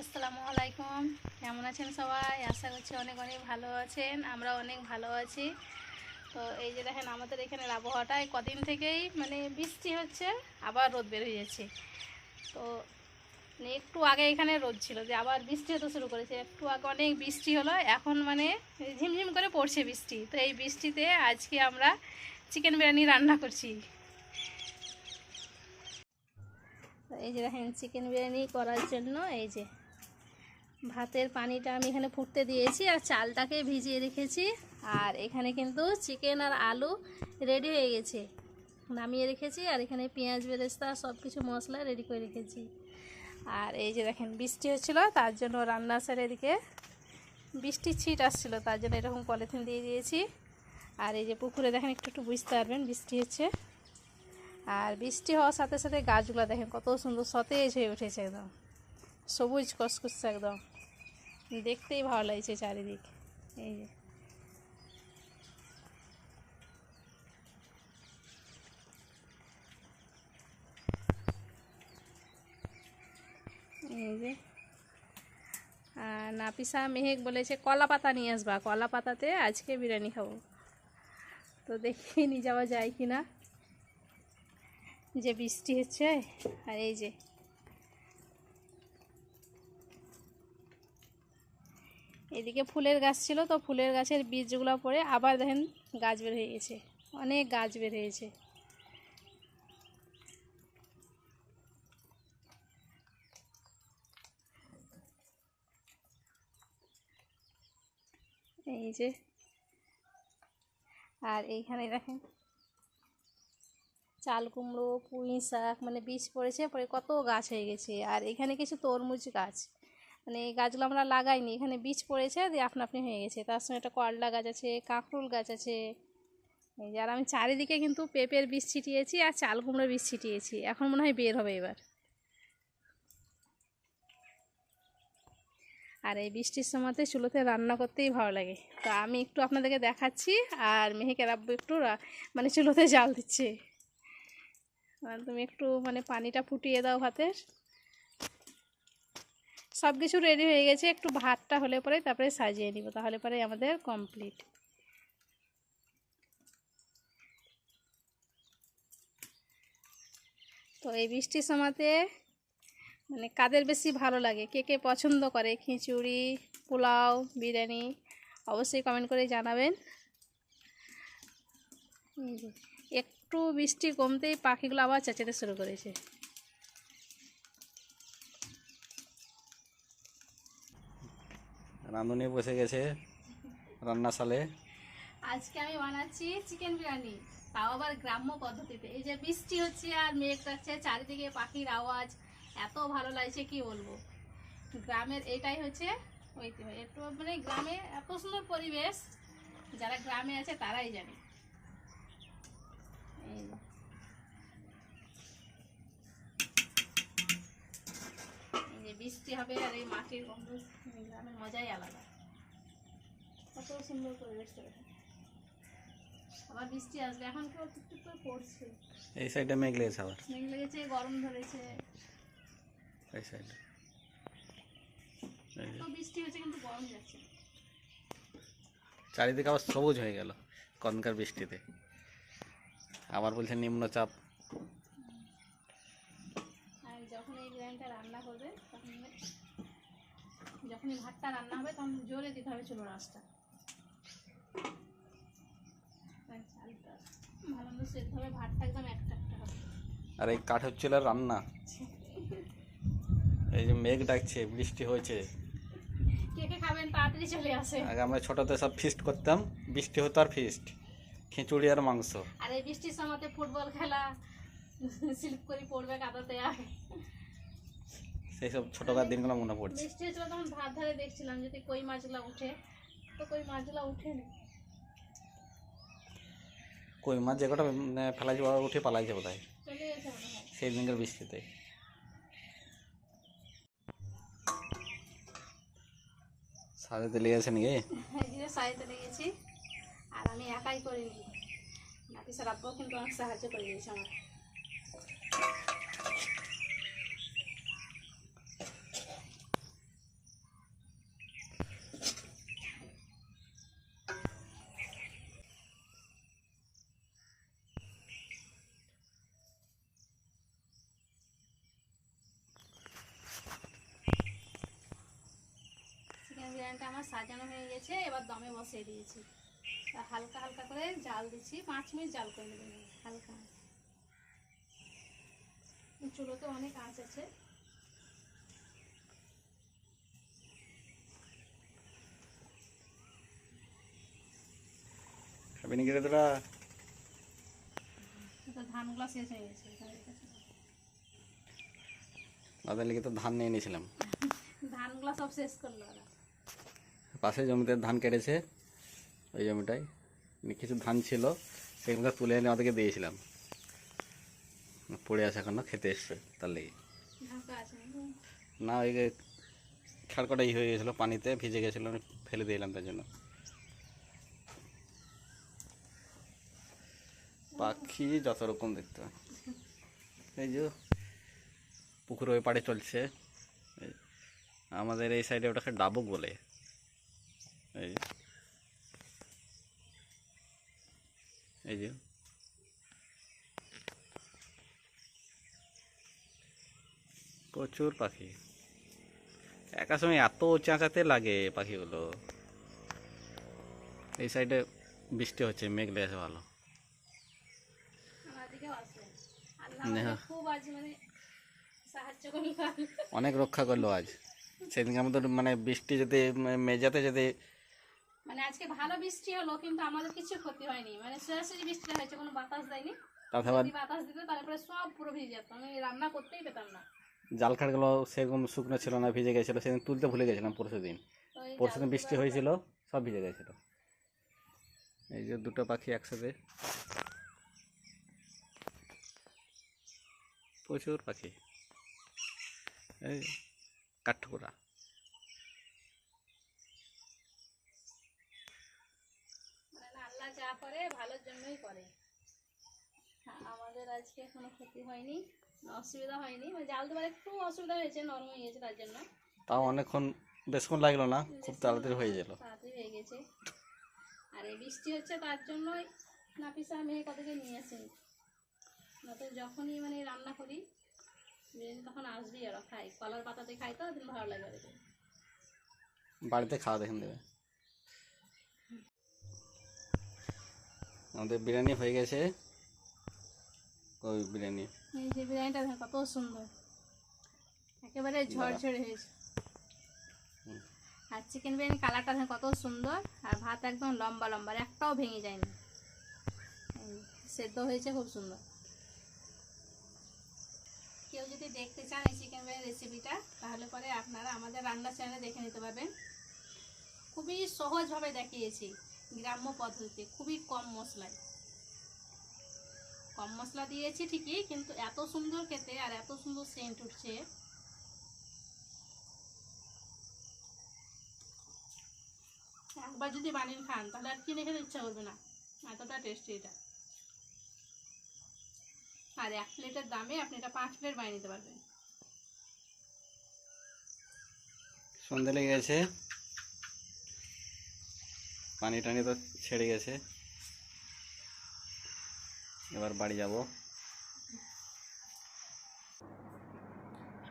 আসসালামু আলাইকুম। কেমন আছেন সবাই? আশা করছি অনেক অনেক ভালো আছেন। আমরা অনেক ভালো আছি। তো এই যে দেখেন, আমাদের এখানের আবহাওয়াটায় কদিন থেকেই মানে বৃষ্টি হচ্ছে, আবার রোদ বের হয়ে যাচ্ছে। তো মানে একটু আগে এখানে রোদ ছিল, যে আবার বৃষ্টি হতে শুরু করেছে। একটু আগে অনেক বৃষ্টি হলো, এখন মানে ঝিমঝিম করে পড়ছে বৃষ্টি। তো এই বৃষ্টিতে আজকে আমরা চিকেন বিরিয়ানি রান্না করছি। এই যে দেখেন, চিকেন বিরিয়ানি করার জন্য এই যে ভাতের পানিটা আমি এখানে ফুটতে দিয়েছি আর চালটাকে ভিজিয়ে রেখেছি। আর এখানে কিন্তু চিকেন আর আলু রেডি হয়ে গেছে। নামিয়ে রেখেছি আর এখানে পেঁয়াজ, বেরেস্তা সব কিছু মশলা রেডি করে রেখেছি। আর এই যে দেখেন, বৃষ্টি হচ্ছিল, তার জন্য রান্না সেরে এদিকে বৃষ্টির ছিট আসছিল, তার জন্য এরকম পলিথিন দিয়ে দিয়েছি। আর এই যে পুকুরে দেখেন, একটু একটু বুঝতে পারবেন, বৃষ্টি হচ্ছে। আর বৃষ্টি হওয়ার সাথে সাথে গাছগুলো দেখেন, কত সুন্দর সতেজ হয়ে উঠেছে একদম। সবুজ কসকসছে একদম। দেখতেই ভালো লাগছে চারিদিক। এই যে। এই যে। আর নাপিসা মেহেক বলেছে, কলা পাতা নিয়ে আসবা, কলা পাতাতে আজকে বিরিয়ানি খাব। তো দেখি নিয়ে যাওয়া যায় কি না যে বৃষ্টি হচ্ছে, আর এই যে। এদিকে ফুলের গাছ ছিল তো ফুলের গাছের বীজগুলো পড়ে আবার দেখেন গাছ বের হয়ে গেছে। অনেক গাছ বের হয়েছে। এই যে। আর এইখানে দেখেন চাল কুমড়ো, পুঁই শাক মানে বীজ পড়েছে, পরে কত গাছ হয়ে গেছে। আর এখানে কিছু তরমুজ গাছ। মানে এই গাছগুলো আমরা লাগাইনি, এখানে বীজ পড়েছে, দিয়ে আপনা আপনি হয়ে গেছে। তার সঙ্গে একটা করলা গাছ আছে, কাঁকরুল গাছ আছে। এই যে, আর আমি চারিদিকে কিন্তু পেঁপের বীজ ছিটিয়েছি আর চাল কুমড়োর বীজ ছিটিয়েছি। এখন মনে হয় বের হবে এবার। আর এই বৃষ্টির সময়তে চুলোতে রান্না করতেই ভালো লাগে। তো আমি একটু আপনাদেরকে দেখাচ্ছি, আর মেহেকে রাব্বু একটু মানে চুলোতে জাল দিচ্ছে। তুমি একটু মানে পানিটা ফুটিয়ে দাও ভাতের। সব কিছু রেডি হয়ে গেছে, একটু ভাতটা হলে পরে তারপরে সাজিয়ে নিব, তাহলে পরে আমাদের কমপ্লিট তো এই বৃষ্টির সময়তে মানে কাদের বেশি ভালো লাগে? কে কে পছন্দ করে? খিচুড়ি, পোলাও, বিরিয়ানি? অবশ্যই কমেন্ট করে জানাবেন। একটু বৃষ্টি কমতেই পাখিগুলো আবার চেঁচাতে শুরু করেছে। রাঁধুনি বসে গেছে রান্নাশালে আজকে আমি বানাচ্ছি চিকেন বিরিয়ানি, তাও আবার গ্রাম্য পদ্ধতিতে। এই যে বৃষ্টি হচ্ছে আর মেঘ ডাকছে, চারিদিকে পাখির আওয়াজ, এত ভালো লাগছে, কি বলব? গ্রামের এটাই হচ্ছে ঐতিহ্য। একটু মানে গ্রামে এত সুন্দর পরিবেশ, যারা গ্রামে আছে তারাই জানে। এই। যে। বৃষ্টি হবে আর এই মাটির গন্ধ গ্রামের মজাই আলাদা। কত সুন্দর দেখেন। আবার বৃষ্টি আসবে এখন কেউ টুকটুক করে পড়ছে। এই সাইডে মেঘ লেগেছে আবার। মেঘ লেগেছে গরম ধরেছে। এই সাইডে। তো বৃষ্টি হচ্ছে কিন্তু গরম যাচ্ছে। চারিদিকে আবার সবুজ হয়ে গেল কনকার বৃষ্টিতে। আবার বলছে নিম্নচাপ। এই রান্না করবে তখন যখন ভাতটা রান্না হবে তখন জোরে দিতে হবে চুলো রাসটা। চালটা ভালো মতো সেদ্ধ হবে ভাতটা একদম একটা একটা হবে। আর এই রান্না? যে মেঘ ডাকছে বৃষ্টি হয়েছে। কে কে খাবেন তাড়াতাড়ি চলে আসে। আগে আমরা ছোটতে সব ফিস্ট করতাম বৃষ্টি হতো আর ফিস্ট খিচুড়ি আর মাংস। আর এই বৃষ্টির সময়তে ফুটবল খেলা স্লিপ করে পড়বে কাদাতে আর সেই সব ছোটকার দিনগুলো মনে পড়ছে। বৃষ্টি হচ্ছিল তখন ধার ধারে দেখছিলাম যদি কই মাছগুলো উঠে তো কই মাছগুলো উঠেনি কই মাছ যে কটা মানে ফেলাইছে ওরা উঠে পালাইছে বোধ হয় গেছে সেই দিনকার বৃষ্টিতে। সাজাতে লেগেছে নাকি? এই যে সাইতে লেগেছি আর আমি একাই করিনি। নাপিসের আব্বাও কিন্তু অনেক সাহায্য করে দিয়েছে আমার বিরিয়ানিটা আমার সাজানো হয়ে গেছে এবার দমে বসিয়ে দিয়েছি। হালকা হালকা করে জাল দিচ্ছি পাঁচ মিনিট জাল করে নেবেন হালকা। চুলোতে অনেক আঁচ আছে। খাবি নাকি তোরা? ধানগুলো শেষ হয়ে গেছে এখানে রেখেছি। লিগে তো ধান নিয়ে নিয়েছিলাম ধানগুলো সব শেষ করল ওরা। পাশে জমিতে ধান কেটেছে, ওই জমিটায় কিছু ধান ছিল সেগুলো তুলে এনে ওদেরকে দিয়েছিলাম। পড়ে আছে এখনও, খেতে এসছে তার লেগে। না, ওই খেড়কটা ই হয়ে গেছিল পানিতে, ভিজে গেছিল, আমি ফেলে দিলাম তার জন্য। পাখি যত রকম দেখতে হয়। এই যে পুকুর ওই পাড়ে চলছে। আমাদের এই সাইডে ওটাকে ডাবুক বলে। এই যে। এই যে। প্রচুর পাখি। একা সময় এত চেঁচাতে লাগে পাখিগুলো। এই সাইডে বৃষ্টি হচ্ছে মেঘলে আছে ভালো। মানে অনেক রক্ষা করল আজ। সেদিনকে আমাদের মানে বৃষ্টি যদি মেজাতে যদি মানে আজকে ভালো বৃষ্টি হলো কিন্তু আমাদের কিছু ক্ষতি হয়নি। মানে সরাসরি বৃষ্টিটা হয়েছে কোনো বাতাস দেয়নি। যদি বাতাস দিত তারপরে সব পুরো ভিজে যেত। আমি রান্না করতেই পেতাম না। জাল খাটগুলো সেরকম শুকনো ছিল না ভিজে গেছিল সেদিন তুলতে ভুলে গেছিলাম পরশু দিন। পরশু দিন বৃষ্টি হয়েছিল সব ভিজে গেছিল। এই যে দুটো পাখি একসাথে। প্রচুর পাখি। এই কাঠঠুকুরা মানে না, আল্লাহ যা করে ভালোর জন্যই করে। আমাদের আজকে কোনো ক্ষতি হয়নি অসুবিধা হয়নি। মানে জাল দেবার একটু অসুবিধা হয়েছে নরম হয়ে গেছে তার জন্য। তাও অনেকক্ষণ বেশক্ষণ লাগল না খুব তাড়াতাড়ি হয়ে গেল। তাড়াতাড়ি হয়ে গেছে। আর এই বৃষ্টি হচ্ছে তার জন্যই নাপিসা মেয়ে কতকে নিয়ে আসেন। নয়তো যখনই মানে রান্না করি বিরিয়ানি তখন আসবি ওরা খাই কলার পাতাতে খাই তো দিন ভালো লাগে বাড়িতে খাওয়া দেখেন দেবে আমাদের বিরিয়ানি হয়ে গেছে। ওই বিরিয়ানি? এই যে বিরিয়ানিটা দেখেন কত সুন্দর। একেবারে ঝরঝরে হয়েছে। আর চিকেন বিরিয়ানি কালারটা দেখেন কত সুন্দর। আর ভাত একদম লম্বা লম্বা একটাও ভেঙে যায়নি। সেদ্ধ হয়েছে খুব সুন্দর। কেউ যদি দেখতে চান এই চিকেন বিরিয়ানি রেসিপিটা তাহলে পরে আপনারা আমাদের রান্না চ্যানেলে দেখে নিতে পারবেন। খুবই সহজভাবে দেখিয়েছি। গ্রাম্য পদ্ধতিতে, খুবই কম মশলায়। কম মশলা দিয়েছি ঠিকই, কিন্তু এত সুন্দর খেতে আর এত সুন্দর সেন্ট উঠছে। একবার যদি বানিয়ে খান, তাহলে আর কিনে খেতে ইচ্ছা করবে না। এতটা টেস্টি এটা। আর এক প্লেটের দামে আপনি এটা পাঁচ প্লেট বানিয়ে নিতে পারবেন। সন্ধ্যা লেগে গেছে। পানি টানি তো ছেড়ে গেছে। এবার বাড়ি যাব।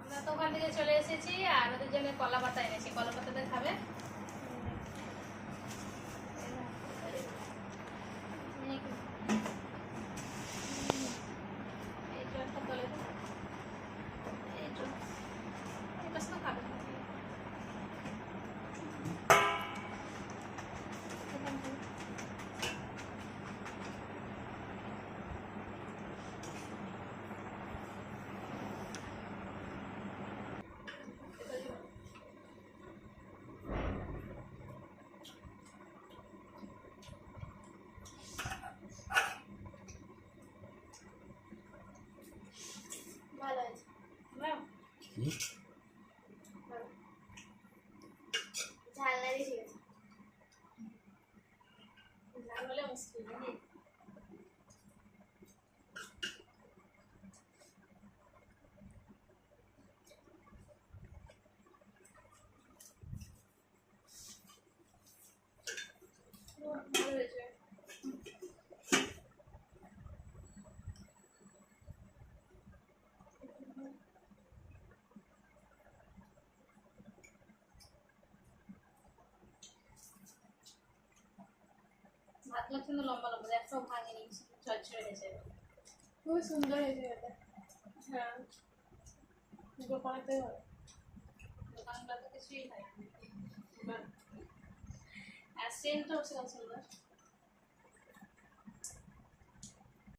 আমরা তো ওখান থেকে চলে এসেছি আর ওদের জন্য কলা পাতা এনেছি। কলা পাতাতে খাবে? Uhum. গাছগুলো না লম্বা লম্বা। একটাও ভাঙেনি ঝরঝরে হয়েছে। খুবই সুন্দর হয়েছে এটা। হ্যাঁ। দোকানেতে হয়। দোকানগুলো তো কিছুই হয়। আর সেন্টটাও সেরকম সুন্দর।